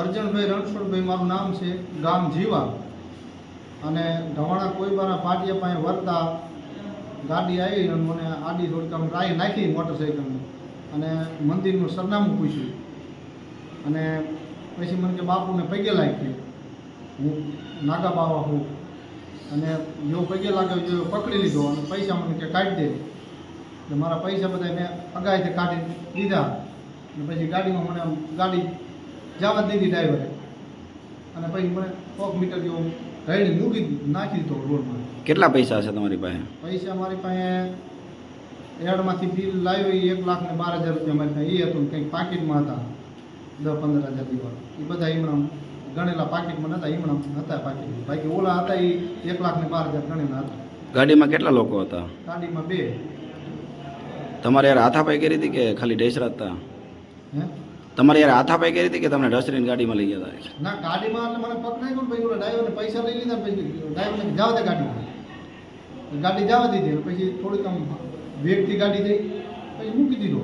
અર્જણભાઈ રણછોડભાઈ, મારું નામ છે ગામ જીવા. અને ઢવાણા કોઈબાના પાટિયા પાસે વરતા ગાડી આવી અને મને આડી થોડીક આમ રાઈ નાખી મોટરસાઇકલની અને મંદિરનું સરનામું પૂછ્યું. અને પછી મને કે બાપુને પગે લાગી હું નાગા બાવા હું અને જો પગે લાગ્યો જો પકડી લીધો અને પૈસા મને કે કાઢી દે. એટલે મારા પૈસા બધા મેં અગાઈથી કાઢી દીધા. અને પછી ગાડીમાં મને ગાડી જવા જ દીધી ડ્રાઈવરે અને પછી મને કોક મીટર જેવું રાઈડ મૂકી નાખી દીધો રોડમાં કેટલા પૈસા છે તમારી પાસે? પૈસા મારી પાસે એડમાંથી બિલ લાવ્યો એ એક લાખ ને બાર હજાર રૂપિયા મારી પાસે. એ હતું કંઈક પાકીટમાં હતા. દસ પંદર હજાર દીવા એ બધા હમણાં ગણેલા પાકીટમાં નતા હમણાં હતા પાકીટ બાકી ઓલા હતા એ એક લાખ ને બાર હજાર ગણેલા હતા. ગાડીમાં કેટલા લોકો હતા? ગાડીમાં બે. તમારે યાર હાથાપાઈ કરી હતી કે ખાલી ડેસરા હતા હે? તમારે યાર હાથાપાઈ કરી હતી કે તમને ઢસરીને ગાડીમાં લઈ ગયા ના, ગાડીમાં એટલે મને પગ નાખ્યો ને પછી ડ્રાઈવરને પૈસા લઈ લીધા પછી ડ્રાઈવરને જવા દે ગાડીમાં. ગાડી જવા દીધી, પછી થોડીક આમ વેગથી ગાડી જઈ પછી મૂકી દીધો.